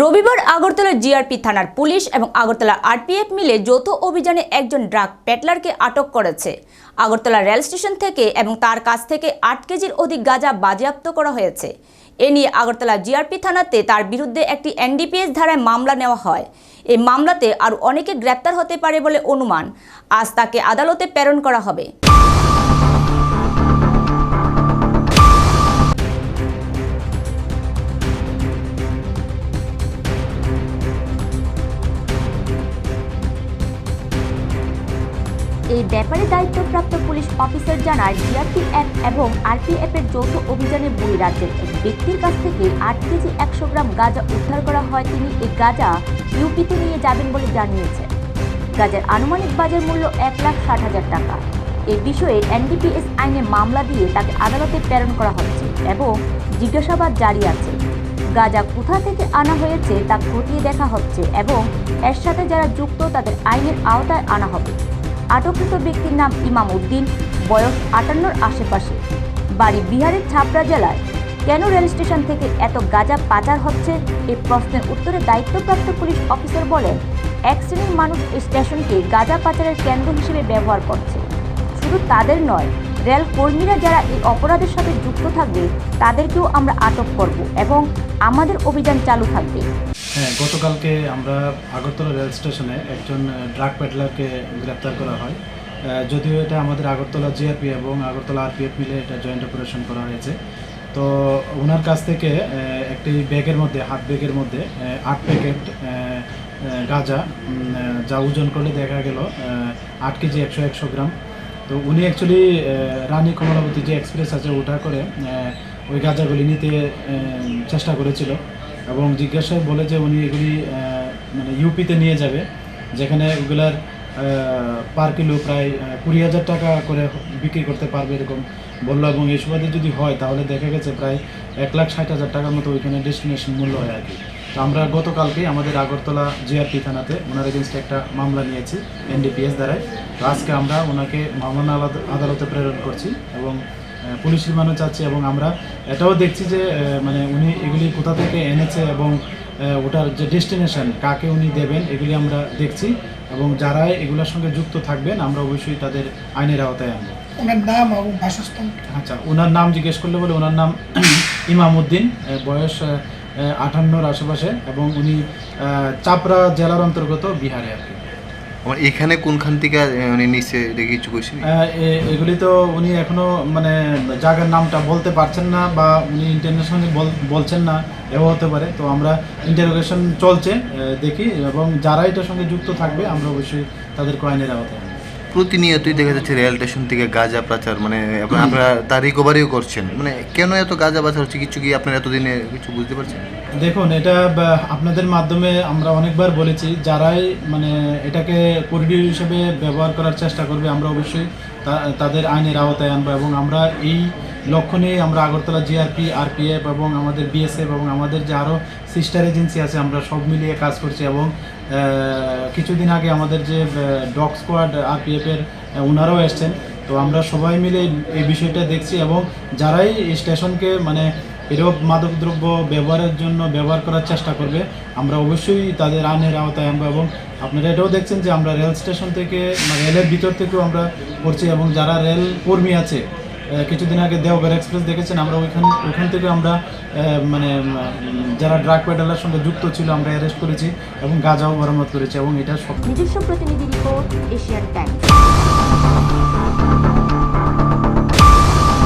রবিবার আগরতলা জিআরপি থানার পুলিশ এবং আগরতলা আরপিএফ মিলে যৌথ অভিযানে একজন ড্রাগ পেটলারকে আটক করেছে। আগরতলা রেল স্টেশন থেকে এবং তার কাছ থেকে আট কেজির অধিক গাঁজা বাজেয়াপ্ত করা হয়েছে। এ নিয়ে আগরতলা জিআরপি থানাতে তার বিরুদ্ধে একটি এনডিপিএস ধারায় মামলা নেওয়া হয়। এই মামলাতে আরও অনেকে গ্রেপ্তার হতে পারে বলে অনুমান। আজ তাকে আদালতে প্রেরণ করা হবে। এই ব্যাপারে দায়িত্বপ্রাপ্ত পুলিশ অফিসার জানায় জিআরপিএফ এবং আরপিএফ এর যৌথ অভিযানে বই রাজ্যের এক ব্যক্তির কাছ থেকে আট কেজি একশো গ্রাম গাঁজা উদ্ধার করা হয়। তিনি এই গাঁজা ইউপিতে নিয়ে যাবেন বলে জানিয়েছেন। গাঁজার আনুমানিক বাজার মূল্য এক লাখ ষাট হাজার টাকা। এ বিষয়ে এনডিপিএস আইনে মামলা দিয়ে তাকে আদালতে প্রেরণ করা হচ্ছে এবং জিজ্ঞাসাবাদ জারি আছে। গাঁজা কোথা থেকে আনা হয়েছে তা খতিয়ে দেখা হচ্ছে এবং এর সাথে যারা যুক্ত তাদের আইনের আওতায় আনা হবে। আটককৃত ব্যক্তির নাম ইমাম উদ্দিন বয়স আটান্নর আশেপাশে। বাড়ি বিহারের ছাপড়া জেলায়। কেন রেল স্টেশন থেকে এত গাঁজা পাচার হচ্ছে? এই প্রশ্নের উত্তরে দায়িত্বপ্রাপ্ত পুলিশ অফিসার বলেন, এক শ্রেণির মানুষ এই স্টেশনকে গাঁজা পাচারের কেন্দ্র হিসেবে ব্যবহার করছে। শুধু তাদের নয়, রেল কর্মীরা যারা এই অপরাধের সাথে যুক্ত থাকবে, তাদেরকেও আমরা আটক করব এবং আমাদের অভিযান চালু থাকবে। হ্যাঁ গতকালকে আমরা আগরতলা রেল স্টেশনে একজন ড্রাগ পেডলারকে গ্রেপ্তার করা হয়। যদিও এটা আমাদের আগরতলা জিআরপি এবং আগরতলা আরপিএফ মিলে এটা জয়েন্ট অপারেশন করা হয়েছে। তো ওনার কাছ থেকে একটি ব্যাগের মধ্যে, হাত ব্যাগের মধ্যে আট প্যাকেট গাঁজা যা ওজন করলে দেখা গেল আট কেজি একশো একশো গ্রাম। তো উনি অ্যাকচুয়ালি রানী কমলাবতী যে এক্সপ্রেস আছে ওটা করে ওই গাঁজাগুলি নিতে চেষ্টা করেছিল। এবং জিজ্ঞাসায় বলে যে উনি এগুলি মানে ইউপিতে নিয়ে যাবে, যেখানে ওগুলার পার কিলো প্রায় কুড়ি হাজার টাকা করে বিক্রি করতে পারবে এরকম বলল এবং এই সুবাদে যদি হয় তাহলে দেখা গেছে প্রায় এক লাখ ষাট হাজার টাকার মতো ওইখানে ডেস্টিনেশন মূল্য হয় আর কি। তো আমরা গতকালকে আমাদের আগরতলা জিআরপি থানাতে ওনার এগেনস্টে একটা মামলা নিয়েছি এনডিপিএস দ্বারায়। আজকে আমরা ওনাকে মামলা আদালতে প্রেরণ করছি এবং পুলিশ রিমান্ডও চাচ্ছি এবং আমরা এটাও দেখছি যে মানে উনি এগুলি কোথা থেকে এনেছে এবং ওটার যে ডেস্টিনেশন কাকে উনি দেবেন এগুলি আমরা দেখছি এবং যারা এগুলোর সঙ্গে যুক্ত থাকবেন আমরা অবশ্যই তাদের আইনের আওতায় আনব। ওনার নাম এবং বাসস্থান? আচ্ছা ওনার নাম জিজ্ঞেস করলে বলে ওনার নাম ইমাম উদ্দিন বয়স আটান্নর আশেপাশে এবং উনি চাপড়া জেলার অন্তর্গত বিহারে আর কি। এখানে কোনখান থেকে মানে নিচে দেখে কিছু এগুলি তো উনি এখনও মানে জায়গার নামটা বলতে পারছেন না বা উনি ইন্টারন্যাশনালি বলছেন না, এও হতে পারে তো আমরা ইন্টারোগেশন চলছে দেখি, এবং যারা এটার সঙ্গে যুক্ত থাকবে, আমরা অবশ্যই তাদের আইনের আওতায়। প্রতিনিয়তই দেখা যাচ্ছে রেল স্টেশন থেকে গাঁজা পাচার মানে আপনারা- তার রিকভারিও করছেন। মানে কেন এত গাঁজা পাচার হচ্ছে? কিছু কি আপনারা এতদিনে কিছু বুঝতে পারছেন? দেখুন, এটা আপনাদের মাধ্যমে আমরা অনেকবার বলেছি, যারাই মানে এটাকে করিডোর হিসেবে ব্যবহার করার চেষ্টা করবে, আমরা অবশ্যই তাদের আইনের আওতায় আনব এবং আমরা এই লক্ষ্য নিয়ে আমরা আগরতলা জিআরপি আরপিএফ এবং আমাদের বিএসএফ এবং আমাদের যে আরও সিস্টার এজেন্সি আছে, আমরা সব মিলিয়ে কাজ করছি এবং কিছুদিন আগে আমাদের যে ডগ স্কোয়াড আরপিএফের ওনারাও এসছেন। তো আমরা সবাই মিলে এই বিষয়টা দেখছি এবং যারাই স্টেশনকে মানে এরূপ মাদকদ্রব্য ব্যবহারের জন্য ব্যবহার করার চেষ্টা করবে, আমরা অবশ্যই তাদের আইনের আওতায় আনব এবং আপনারা এটাও দেখছেন যে আমরা রেল স্টেশন থেকে মানে রেলের ভিতর থেকেও আমরা করছি এবং যারা রেল কর্মী আছে কিছুদিন আগে দেওঘর এক্সপ্রেস দেখেছেন? আমরা ওইখান ওইখান থেকে আমরা মানে যারা ড্রাগ পেডালার সঙ্গে যুক্ত ছিল, আমরা অ্যারেস্ট করেছি এবং গাঁজাও বরামদ করেছি এবং এটা নিজস্ব প্রতিনিধি রিপোর্ট এশিয়ান টাইম